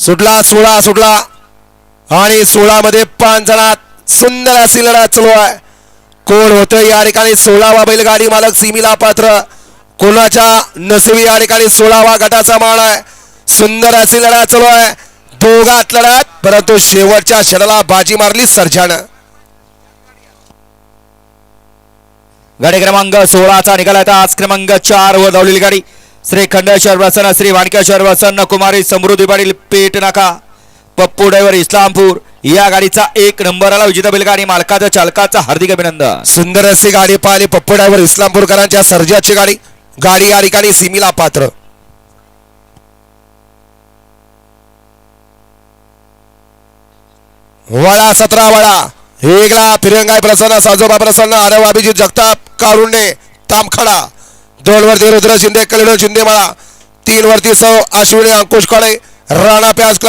सुटला सोळा सुटला. आणि सोळा मध्ये पाच जणात सुंदर अशी लढत चालू आहे. कोण होतं? या ठिकाणी सोळावा बैलगाडी मालक सिमीला पात्र. कोणाच्या नसवी या ठिकाणी सोळावा गटाचा मान आहे. सुंदर अशी लढत चालू आहे. दोघात लढत परंतु शेवटच्या क्षणाला बाजी मारली सर्जानं. गाडी क्रमांक सोळाचा निघाला आज क्रमांक चार वर धावलेली गाडी. श्री खंडेश्वर वसन श्री वाणकेश्वर वसन कुमारी समृद्धी पाटील पेट नाका पप्पू ड्रायव्हर इस्लामपूर. या गाडीचा एक नंबर आला विजेता बैलगाडी मालकाचा चालकाचा हार्दिक अभिनंदन. सुंदर अशी गाडी पाहिली पप्पू ड्रायव्हर इस्लामपूरकरांच्या सर्जाची गाडी. गाडी या ठिकाणी सिमीला पात्र. वळा सतरा वळा. वेगळा फिरंगाय प्रसन्न साजोबा प्रसन्न आरव अभिजित जगताप कारुण्ये तामखडा. दोन वरती रुद्र शिंदे कलिडो शिंदे माळा तीन वरती सौ अश्विनी अंकुश काळे. राणा प्याज क्लब.